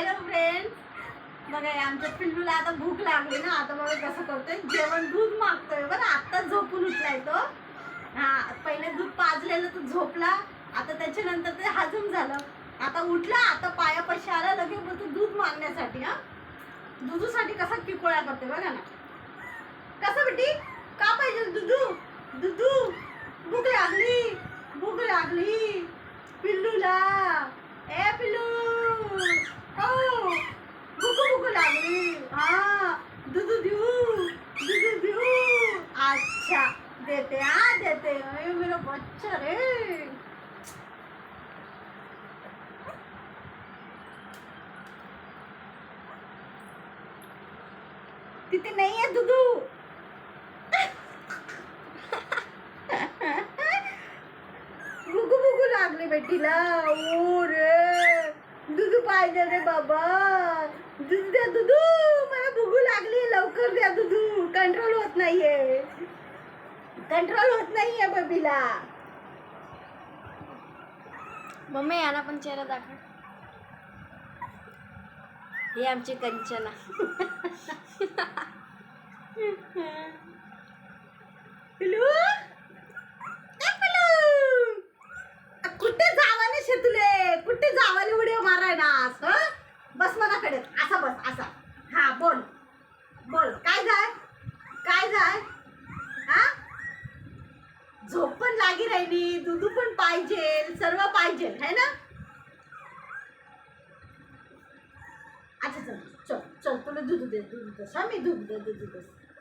Hello friends. बघा आमच्या पिल्लूला आता भूक लागली ना आता बघा कसं करतोय. जेवण दूध मागतोय बरं आत्ताच झोपून उठलाय तो. हा पहिले दूध पाजलेलं तो झोपला आता त्याच्यानंतर ते हजम झालं. आता उठला आता पायापाशी आला लगेच मग दूध मागण्यासाठी हा. दुधूसाठी कसा किकोळ्या करते बघा ना. कसं बेटी? का पाहिजे दुधू? दुधू भूक लागली भूक लागली पिल्लूला ए पिल्लू ओ भूक भूक लागली हा दूध देऊ दूध देऊ अच्छा देते आ देते. अरे मेरा बच्चा रे. तिथे नाही आहे दुधू भुकू भुकू लागली बेटीला. ओ रे. दूध पाहिजे रे बाबा. दूध द्या दुधू मला भुगू लागली लवकर द्या दुधू कंट्रोल होत नाहीये. कंट्रोल होत नाहीये बेबीला. मम्मी याला पण चेहरा दाखव. ही आमची कंचना कुठे जावाने शेतुले? कुठे जावाने उड्या माराय ना पण राहिली दुधू पण पाहिजे सर्व पाहिजे है ना? अच्छा चल चल चल तुला दूध दे दूध दे हा मी दूध दे दूध दे.